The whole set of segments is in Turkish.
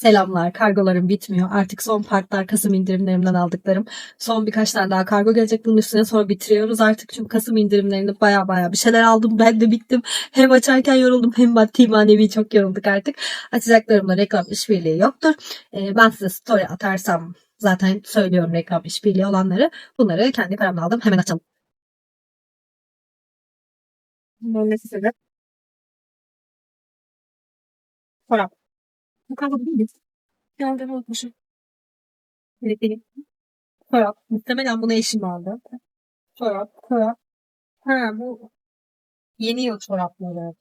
Selamlar. Kargolarım bitmiyor. Artık son partlar Kasım indirimlerimden aldıklarım. Son birkaç tane daha kargo gelecek. Bunun üstüne sonra bitiriyoruz artık. Çünkü Kasım indirimlerinde baya baya bir şeyler aldım. Ben de bittim. Hem açarken yoruldum hem maddi manevi çok yorulduk artık. Açacaklarımla reklam işbirliği yoktur. Ee, ben size story atarsam zaten söylüyorum reklam işbirliği olanları. Bunları kendi paramla aldım. Hemen açalım. Bunların nesi sebep? Çorap. Bu kargo değil mi? Geldim unutmuşum. Benim. Çorap. Muhtemelen bunu eşim aldı. Çorap, çorap. Ha bu yeni yıl çorapları.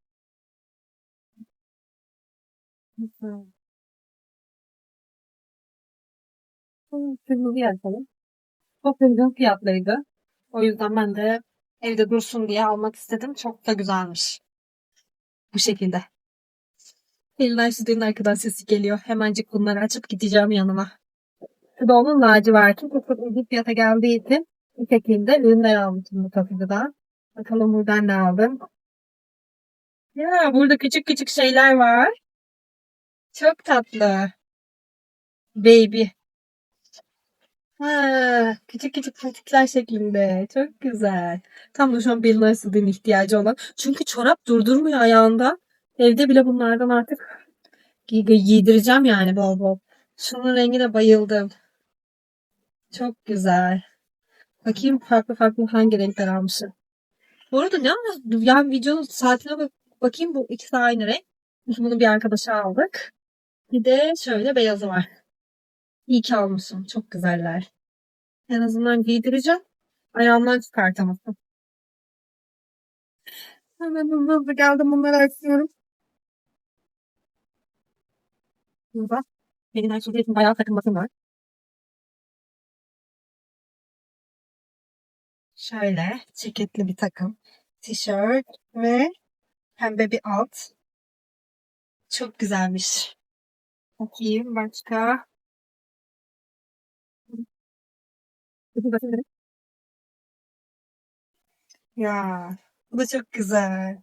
Kırmızı yazalım. Çok uygun fiyatlarıydı. O yüzden ben de evde dursun diye almak istedim. Çok da güzelmiş. Bu şekilde. Sütünün arkadan sesi geliyor. Hemencik bunları açıp gideceğim yanına. Bu da onun laciverti. Çok çok uygun fiyata geldiği için bu şekilde ürünler almışım bu takıcıdan. Bakalım buradan ne aldım. Ya burada küçük küçük şeyler var. Çok tatlı. Baby. Ha, küçük küçük patikler şeklinde. Çok güzel. Tam da şu an Nurse'ın ihtiyacı olan. Çünkü çorap durdurmuyor ayağında. Evde bile bunlardan artık giy- giydireceğim yani bol bol. Şunun rengine bayıldım. Çok güzel. Bakayım farklı farklı hangi renkler almışım. Bu arada ne anladım? Yani videonun saatine bak bakayım bu ikisi aynı renk. Bunu bir arkadaşa aldık. Bir de şöyle beyazı var. İyi ki almışım. Çok güzeller. En azından giydireceğim. Ayağımdan çıkartamasın. Hemen hızlı geldim bunları açıyorum. Burada benim her şeyde bayağı takılmasım var. Şöyle ceketli bir takım. Tişört ve pembe bir alt. Çok güzelmiş. Bakayım başka. Ya bu da çok güzel.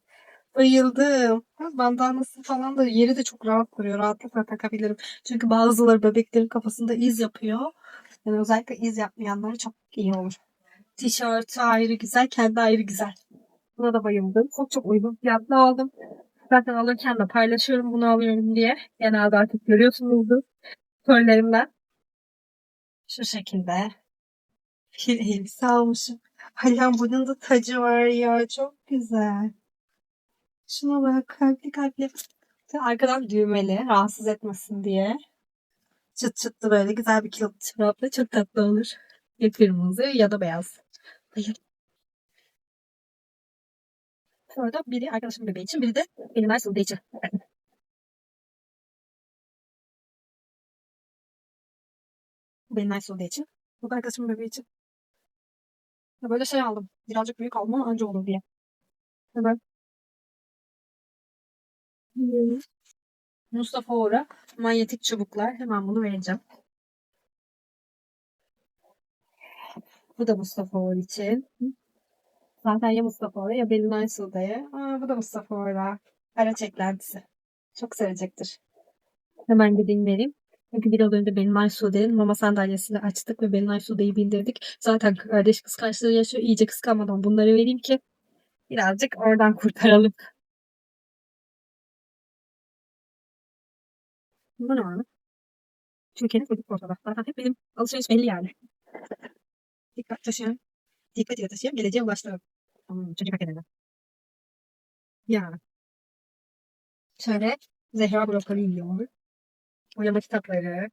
Bayıldım. Bandanası falan da yeri de çok rahat duruyor. Rahatlıkla takabilirim. Çünkü bazıları bebeklerin kafasında iz yapıyor. Yani özellikle iz yapmayanları çok iyi olur. Tişörtü ayrı güzel, kendi ayrı güzel. Buna da bayıldım. Çok çok uygun fiyatlı aldım. Zaten alırken de paylaşıyorum bunu alıyorum diye. Genelde artık görüyorsunuzdur. Storylerimden. Şu şekilde. Bir elbise almışım. Hala bunun da tacı var ya. Çok güzel. Şuna bak kalpli kalpli. Arkadan düğmeli rahatsız etmesin diye. Çıt çıtlı böyle güzel bir kilotlu çorapla çok tatlı olur. Ya kırmızı ya da beyaz. Hayır. Sonra da biri arkadaşımın bebeği için biri de benim sınıfta için. Benim sınıfta için. Bu da arkadaşımın bebeği için. Böyle şey aldım. Birazcık büyük aldım ama anca olur diye. Böyle. Mustafa Uğur'a manyetik çubuklar. Hemen bunu vereceğim. Bu da Mustafa Uğur için. Zaten ya Mustafa Uğur'a ya Belin Aysu'da'ya. Aa, bu da Mustafa Uğur'a. Araç eklentisi. Çok sevecektir. Hemen gideyim vereyim. Çünkü biraz önce Belinay Sude'nin mama sandalyesini açtık ve Belinay Sude'yi bindirdik. Zaten kardeş kıskançlığı yaşıyor. İyice kıskanmadan bunları vereyim ki birazcık oradan kurtaralım. Bu ne var? Türkiye'nin çocuk ortada. Zaten hep benim alışveriş belli yani. Dikkat taşıyan, dikkat ile taşıyan geleceğe ulaştıralım. Hmm, çocuk hak edene. Ya. Şöyle Zehra brokoli yiyor. Boyama kitapları.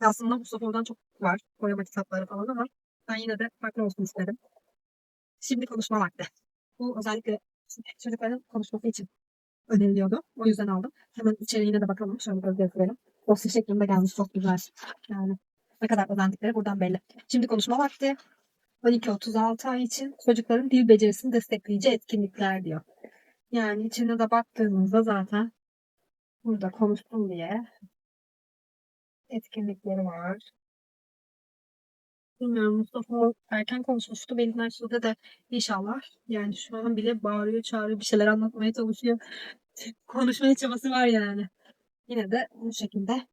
Aslında Mustafa'dan çok var. Boyama kitapları falan ama ben yine de farklı olsun istedim. Şimdi konuşma vakti. Bu özellikle çocukların konuşması için öneriliyordu. O yüzden aldım. Hemen içeriğine de bakalım. Şöyle göz gösterelim. Dosya şeklinde gelmiş. Çok güzel. Yani ne kadar özendikleri buradan belli. Şimdi konuşma vakti. 12-36 ay için çocukların dil becerisini destekleyici etkinlikler diyor. Yani içine de baktığımızda zaten burada konuştum diye etkinlikleri var. Bilmiyorum Mustafa erken konuşmuştu. Belinay Sude de inşallah. Yani şu an bile bağırıyor, çağırıyor, bir şeyler anlatmaya çalışıyor. Konuşmaya çabası var yani. yine de bu şekilde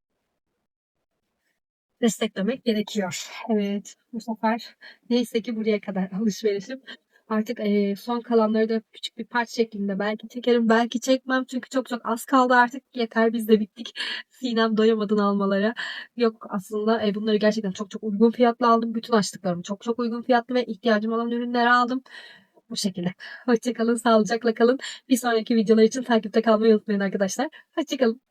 desteklemek gerekiyor. Evet bu sefer neyse ki buraya kadar alışverişim. Artık eee, son kalanları da küçük bir parça şeklinde belki çekerim belki çekmem çünkü çok çok az kaldı artık yeter biz de bittik. Sinem doyamadın almalara. Yok aslında e, bunları gerçekten çok çok uygun fiyatlı aldım. Bütün açtıklarımı çok çok uygun fiyatlı ve ihtiyacım olan ürünleri aldım. Bu şekilde. Hoşçakalın, sağlıcakla kalın. Bir sonraki videolar için takipte kalmayı unutmayın arkadaşlar. Hoşçakalın.